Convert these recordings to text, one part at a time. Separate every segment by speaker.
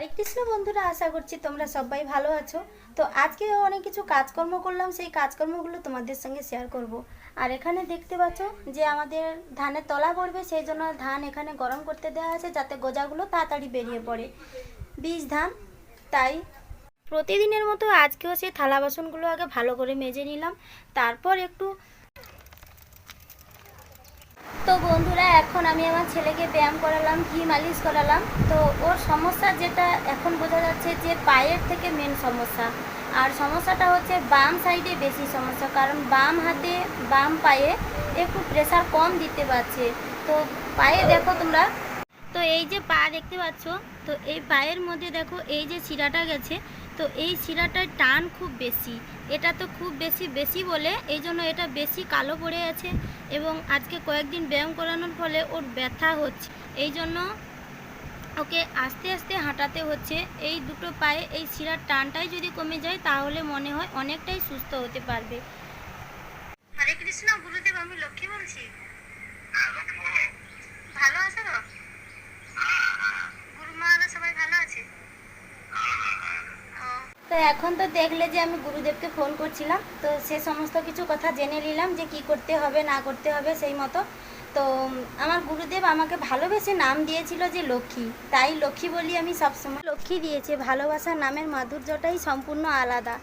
Speaker 1: হরে কৃষ্ণ বন্ধুরা, আশা করছি তোমরা সবাই ভালো আছো। তো আজকে অনেক কিছু কাজকর্ম করলাম, সেই কাজকর্মগুলো তোমাদের সঙ্গে শেয়ার করব। আর এখানে দেখতে পাচ্ছ যে আমাদের ধানের তলা পড়বে, সেই জন্য ধান এখানে গরম করতে দেওয়া আছে যাতে গোজাগুলো তাড়াতাড়ি বেরিয়ে পড়ে। বীজ, ধান, তাই প্রতিদিনের মতো আজকেও সেই থালা বাসনগুলো আগে ভালো করে মেজে নিলাম। তারপর একটু তো বন্ধুরা, এখন আমি আমার ছেলেকে ব্যায়াম করালাম, ঘি মালিশ করালাম। তো ওর সমস্যা যেটা, এখন বোঝা যাচ্ছে যে পায়ের থেকে মেন সমস্যা। আর সমস্যাটা হচ্ছে বাম সাইডে বেশি সমস্যা, কারণ বাম হাতে, বাম পায়ে একটু প্রেশার কম দিতে পারছে। তো পায়ে দেখো তোমরা তো এই যে পা দেখতে পাচ্ছ, তো এই পায়ের মধ্যে দেখো এই যে শিরাটা গেছে, তো এই শিরাটার টান খুব বেশি। এটা তো খুব বেশি বেশি বলে এই জন্য এটা বেশি কালো পড়ে আছে এবং আজকে কয়েকদিন ব্যায়াম করানোর ফলে ওর ব্যথা হচ্ছে। এই জন্য ওকে আস্তে আস্তে হাঁটাতে হচ্ছে। এই দুটো পায়ে এই শিরার টানটাই যদি কমে যায়, তাহলে মনে হয় অনেকটাই সুস্থ হতে পারবে। হরে কৃষ্ণ, গুরুদেব, আমি লক্ষ্মী বলছি। ভালো আছে গুরুমারা সবাই ভালো আছে তো এখন তো দেখলে যে আমি গুরুদেবকে ফোন করছিলাম, তো সে সমস্ত কিছু কথা জেনে নিলাম যে কি করতে হবে, না করতে হবে সেই মতো। তো আমার গুরুদেব আমাকে ভালোবেসে নাম দিয়েছিল যে লক্ষ্মী। তাই লক্ষ্মী বলি আমি সবসময়। লক্ষ্মী দিয়েছে ভালোবাসার নামের মাধুর্যটাই সম্পূর্ণ আলাদা।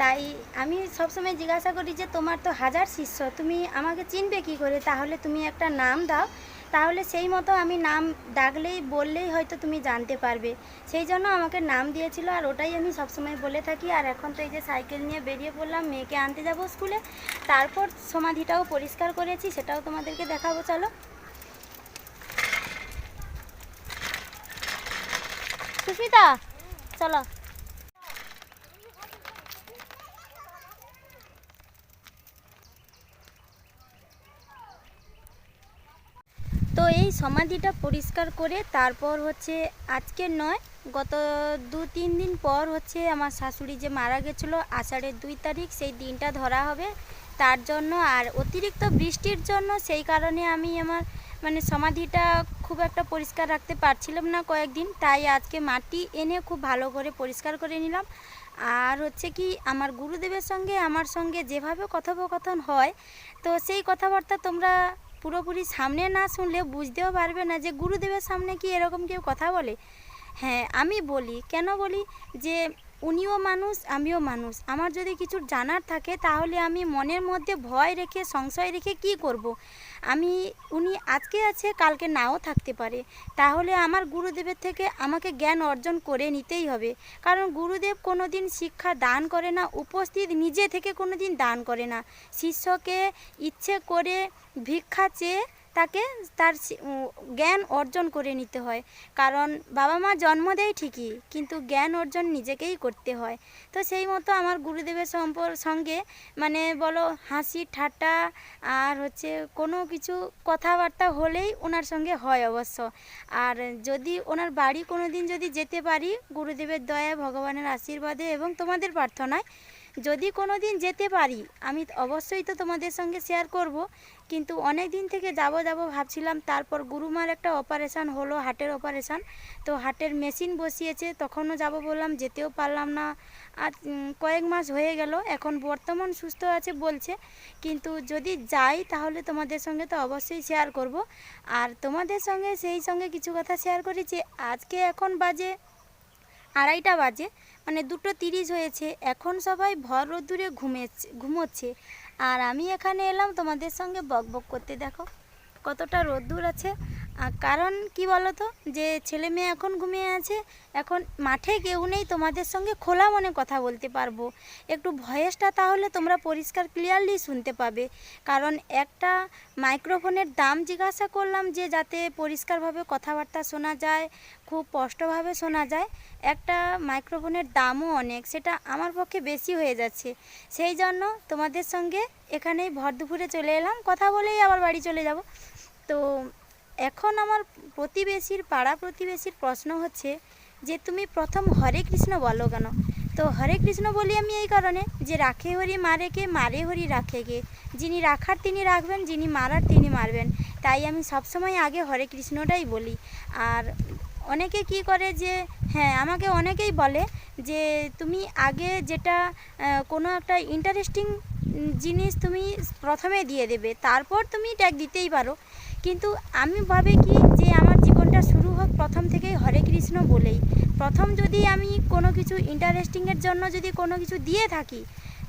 Speaker 1: তাই আমি সবসময় জিজ্ঞাসা করি যে, তোমার তো হাজার শিষ্য, তুমি আমাকে চিনবে কি করে? তাহলে তুমি একটা নাম দাও তাহলে সেই মতো আমি নাম ডাকলেই, বললেই হয়তো তুমি জানতে পারবে। সেই জন্য আমাকে নাম দিয়েছিল আর ওটাই আমি সবসময় বলে থাকি। আর এখন তো এই যে সাইকেল নিয়ে বেরিয়ে পড়লাম, মেয়েকে আনতে যাব স্কুলে। তারপর সমাধিটাও পরিষ্কার করেছি, সেটাও তোমাদেরকে দেখাবো, চলো। সুস্মিতা, চলো। সমাধিটা পরিষ্কার করে তারপর হচ্ছে আজকের নয়, গত দু তিন দিন পর হচ্ছে আমার শাশুড়ি যে মারা গেছিল আষাঢ়ের দুই তারিখ, সেই দিনটা ধরা হবে। তার জন্য আর অতিরিক্ত বৃষ্টির জন্য সেই কারণে আমি আমার মানে সমাধিটা খুব একটা পরিষ্কার রাখতে পারছিলাম না কয়েকদিন। তাই আজকে মাটি এনে খুব ভালো করে পরিষ্কার করে নিলাম। আর হচ্ছে কি, আমার গুরুদেবের সঙ্গে, আমার সঙ্গে যেভাবে কথোপকথন হয়, তো সেই কথাবার্তা তোমরা পুরোপুরি সামনে না শুনলে বুঝতেও পারবে না যে গুরুদেবের সামনে কি এরকম কেউ কথা বলে। হ্যাঁ আমি বলি, কেন বলি যে উনিও মানুষ, আমিও মানুষ। আমার যদি কিছু জানার থাকে, তাহলে আমি মনের মধ্যে ভয় রেখে, সংশয় রেখে কি করব। আমি, উনি আজকে আছে, কালকে নাও থাকতে পারে। তাহলে আমার গুরুদেবের থেকে আমাকে জ্ঞান অর্জন করে নিতেই হবে। কারণ গুরুদেব কোনো দিন শিক্ষা দান করে না, উপস্থিত নিজে থেকে কোনো দিন দান করে না। শিষ্যকে ইচ্ছে করে ভিক্ষা চেয়ে তাকে তার জ্ঞান অর্জন করে নিতে হয়। কারণ বাবা মা জন্ম দেয় ঠিকই, কিন্তু জ্ঞান অর্জন নিজেকেই করতে হয়। তো সেই মতো আমার গুরুদেবের সম্পর, সঙ্গে মানে বলো হাসি, ঠাট্টা আর হচ্ছে কোনো কিছু কথাবার্তা হলেই ওনার সঙ্গে হয় অবশ্য। আর যদি ওনার বাড়ি কোনো দিন যদি যেতে পারি, গুরুদেবের দয়া, ভগবানের আশীর্বাদে এবং তোমাদের প্রার্থনায় যদি কোনো দিন যেতে পারি, আমি অবশ্যই তো তোমাদের সঙ্গে শেয়ার করব। কিন্তু অনেক দিন থেকে যাব যাব ভাবছিলাম, তারপর গুরুমার একটা অপারেশান হলো হার্টের অপারেশান তো হার্টের মেশিন বসিয়েছে, তখনও যাব বললাম, যেতেও পারলাম না। আর কয়েক মাস হয়ে গেল, এখন বর্তমান সুস্থ আছে বলছে। কিন্তু যদি যাই, তাহলে তোমাদের সঙ্গে তো অবশ্যই শেয়ার করব। আর তোমাদের সঙ্গে, সেই সঙ্গে কিছু কথা শেয়ার করি যে, আজকে এখন বাজে আড়াইটা বাজে। মানে দুটো তিরিশ হয়েছে। এখন সবাই ভর রোদ্দুরে ঘুমেছে, ঘুমোচ্ছে। আর আমি এখানে এলাম তোমাদের সঙ্গে বক বক করতে। দেখো কতটা রোদ্দুর আছে। কারণ কি বলো তো যে ছেলে মেয়ে এখন ঘুমিয়ে আছে, এখন মাঠে কেউ নেই, তোমাদের সঙ্গে খোলা মনে কথা বলতে পারব। একটু ভয়েসটা তাহলে তোমরা পরিষ্কার ক্লিয়ারলি শুনতে পাবে। কারণ একটা মাইক্রোফোনের দাম জিজ্ঞাসা করলাম যে যাতে পরিষ্কারভাবে কথাবার্তা শোনা যায়, খুব স্পষ্টভাবে শোনা যায়, একটা মাইক্রোফোনের দামও অনেক, সেটা আমার পক্ষে বেশি হয়ে যাচ্ছে। সেই জন্য তোমাদের সঙ্গে এখানেই ভর দুপুরে চলে এলাম, কথা বলেই আবার বাড়ি চলে যাব। তো এখন আমার প্রতিবেশীর, পাড়া প্রতিবেশীর প্রশ্ন হচ্ছে যে, তুমি প্রথম হরে কৃষ্ণ বলো কেন? তো হরে কৃষ্ণ বলি আমি এই কারণে যে, রাখে হরি মারে কে, মারে হরি রাখে কে? যিনি রাখার তিনি রাখবেন, যিনি মারার তিনি মারবেন। তাই আমি সবসময় আগে হরে কৃষ্ণটাই বলি। আর অনেকে কি করে যে হ্যাঁ আমাকে অনেকেই বলে যে, তুমি আগে যেটা কোনো একটা ইন্টারেস্টিং জিনিস তুমি প্রথমে দিয়ে দেবে, তারপর তুমি ট্যাগ দিতেই পারো। কিন্তু আমি ভাবে কি যে আমার জীবনটা শুরু হোক প্রথম থেকেই হরে কৃষ্ণ বলেই। প্রথম যদি আমি কোনো কিছু ইন্টারেস্টিংয়ের জন্য যদি কোনো কিছু দিয়ে থাকি,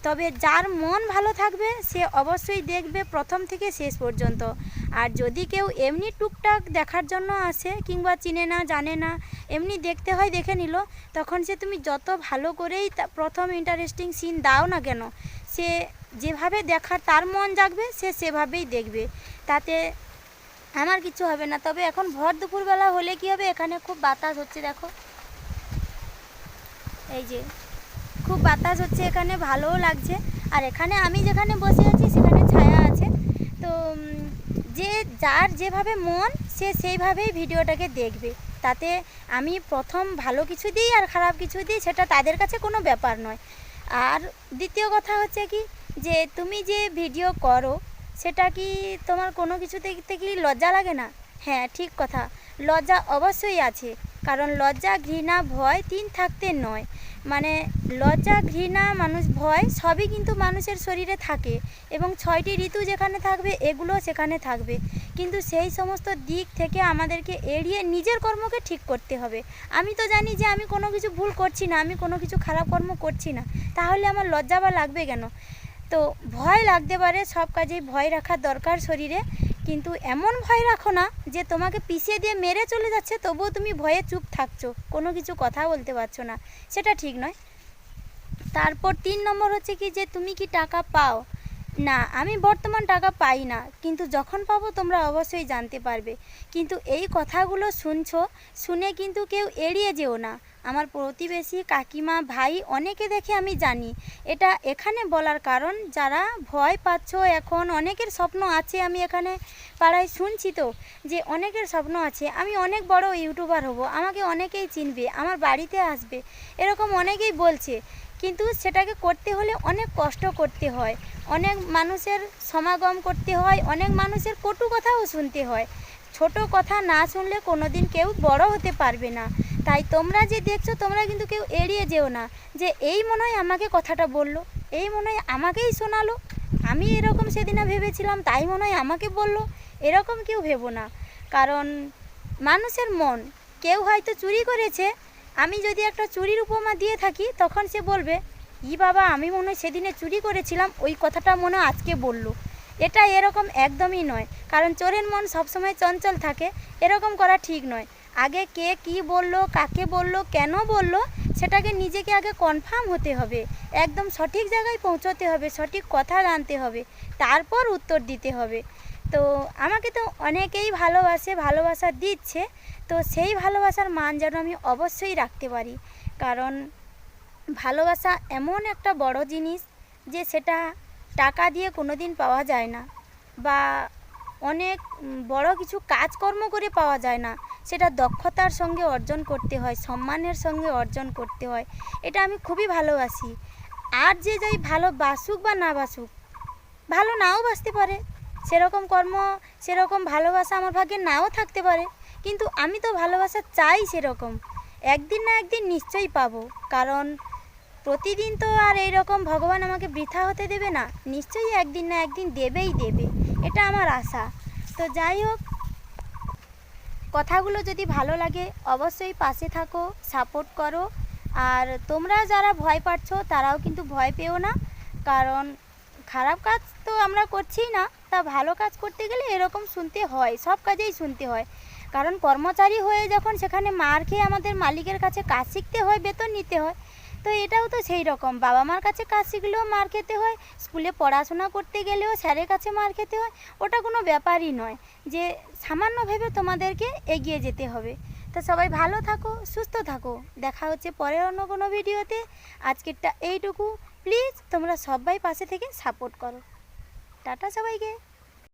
Speaker 1: তবে যার মন ভালো থাকবে, সে অবশ্যই দেখবে প্রথম থেকে শেষ পর্যন্ত। আর যদি কেউ এমনি টুকটাক দেখার জন্য আসে কিংবা চিনে না, জানে না, এমনি দেখতে হয় দেখে নিল, তখন সে তুমি যত ভালো করেই প্রথম ইন্টারেস্টিং সিন দাও না কেন, সে যেভাবে দেখার তার মন জাগবে, সে সেভাবেই দেখবে। তাতে আমার কিছু হবে না। তবে এখন ভর দুপুরবেলা হলে কি হবে? এখানে খুব বাতাস হচ্ছে, দেখো। এই যে, খুব বাতাস হচ্ছে এখানে, ভালোও লাগছে। আর এখানে আমি যেখানে বসে আছি, সেখানে ছায়া আছে। তো যে, যার যেভাবে মন, সে সেইভাবেই ভিডিওটাকে দেখবে। তাতে আমি প্রথম ভালো কিছু দিই আর খারাপ কিছু দিই, সেটা তাদের কাছে কোনো ব্যাপার নয়। আর দ্বিতীয় কথা হচ্ছে কি যে তুমি যে ভিডিও করো, সেটা কি তোমার কোনো কিছু দেখতে কি লজ্জা লাগে না? হ্যাঁ ঠিক কথা। লজ্জা অবশ্যই আছে, কারণ লজ্জা, ঘৃণা, ভয় তিন থাকতে নয়। মানে লজ্জা, ঘৃণা, মানুষ, ভয় সবই কিন্তু মানুষের শরীরে থাকে এবং ছয়টি ঋতু যেখানে থাকবে এগুলো সেখানে থাকবে। কিন্তু সেই সমস্ত দিক থেকে আমাদেরকে এড়িয়ে নিজের কর্মকে ঠিক করতে হবে। আমি তো জানি যে আমি কোনো কিছু ভুল করছি না, আমি কোনো কিছু খারাপ কর্ম করছি না। তাহলে আমার লজ্জা বা লাগবে কেন? তো ভয় লাগতে পারে, সব কাজেই ভয় রাখার দরকার শরীরে। কিন্তু এমন ভয় রাখো না যে তোমাকে পিছিয়ে দিয়ে মেরে চলে যাচ্ছে, তবুও তুমি ভয়ে চুপ থাকছো, কোনো কিছু কথা বলতে পারছ না। সেটা ঠিক নয়। তারপর তিন নম্বর হচ্ছে কি যে তুমি কি টাকা পাও? না, আমি বর্তমান টাকা পাই না, কিন্তু যখন পাবো তোমরা অবশ্যই জানতে পারবে। কিন্তু এই কথাগুলো শুনছো, শুনে কিন্তু কেউ এড়িয়ে যেও না। আমার প্রতিবেশী কাকিমা ভাই অনেকে দেখে আমি জানি। এটা এখানে বলার কারণ, যারা ভয় পাচ্ছ, এখন অনেকের স্বপ্ন আছে আমি এখানে পাড়ায় শুনছি তো, যে অনেকের স্বপ্ন আছে, আমি অনেক বড় ইউটিউবার হব, আমাকে অনেকেই চিনবে, আমার বাড়িতে আসবে, এরকম অনেকেই বলছে। কিন্তু সেটাকে করতে হলে অনেক কষ্ট করতে হয়, অনেক মানুষের সমাগম করতে হয়, অনেক মানুষের কটু কথাও শুনতে হয়। ছোট কথা না শুনলে কোনোদিন কেউ বড় হতে পারবে না। তাই তোমরা যে দেখছ, তোমরা কিন্তু কেউ এড়িয়ে যেও না যে এই মনে হয় আমাকে কথাটা বলল, এই মনে হয় আমাকেই শোনালো। আমি এরকম সেদিনে ভেবেছিলাম, তাই মনে হয় আমাকে বলল। এরকম কেউ ভেবো না। কারণ মানুষের মন, কেউ হয়তো চুরি করেছে, আমি যদি একটা চুরির উপমা দিয়ে থাকি, তখন সে বলবে, ই বাবা, আমি মনে হয় সেদিনে চুরি করেছিলাম, ওই কথাটা মনে আজকে বলল। এটা এরকম একদমই নয়। কারণ চোরের মন সবসময় চঞ্চল থাকে, এরকম করা ঠিক নয়। আগে কে কি বলল, কাকে বলল, কেন বলল, সেটাকে নিজেকে আগে কনফার্ম হতে হবে। একদম সঠিক জায়গায় পৌঁছতে হবে, সঠিক কথা জানতে হবে, তারপর উত্তর দিতে হবে। তো আমাকে তো অনেকেই ভালোবাসে, ভালোবাসা দিচ্ছে, তো সেই ভালোবাসার মান যেন আমি অবশ্যই রাখতে পারি। কারণ ভালোবাসা এমন একটা বড় জিনিস যে সেটা টাকা দিয়ে কোনো দিন পাওয়া যায় না, বা অনেক বড় কিছু কাজকর্ম করে পাওয়া যায় না। সেটা দক্ষতার সঙ্গে অর্জন করতে হয়, সম্মানের সঙ্গে অর্জন করতে হয়। এটা আমি খুবই ভালোবাসি। আর যে যাই ভালো বাসুক বা না বাসুক, ভালো নাও বাসতে পারে। সেরকম কর্ম, সেরকম ভালোবাসা আমার ভাগ্যে নাও থাকতে পারে। কিন্তু আমি তো ভালোবাসা চাই সেরকম। একদিন না একদিন নিশ্চয়ই পাবো। কারণ প্রতিদিন তো আর এইরকম ভগবান আমাকে বৃথা হতে দেবে না। নিশ্চয়ই একদিন না একদিন দেবেই দেবে। এটা আমার আশা। তো যাই হোক কথাগুলো যদি ভালো লাগে, অবশ্যই পাশে থাকো সাপোর্ট করো। আর তোমরা যারা ভয় পাচ্ছ, তারাও কিন্তু ভয় পেও না। কারণ খারাপ কাজ তো আমরা করছি না, তা ভালো কাজ করতে গেলে এরকম শুনতে হয়, সব কাজেই শুনতে হয়। কারণ কর্মচারী হয়ে যখন সেখানে মার খেয়ে আমাদের মালিকের কাছে কাজ শিখতে হয়, বেতন নিতে হয় তো এটাও তো সেই রকম। বাবা মার কাছে কাজ শিখলেও মার খেতে হয়, স্কুলে পড়াশোনা করতে গেলেও স্যারের কাছে মার খেতে হয়, ওটা কোনো ব্যাপারই নয় যে সামান্য ভেবে তোমাদেরকে এগিয়ে যেতে হবে। তো সবাই ভালো থাকো, সুস্থ থাকো। দেখা হচ্ছে পরের অন্য কোনো ভিডিওতে। আজকেরটা এইটুকু। প্লিজ তোমরা সবাই পাশে থেকে সাপোর্ট করো। টাটা সবাইকে।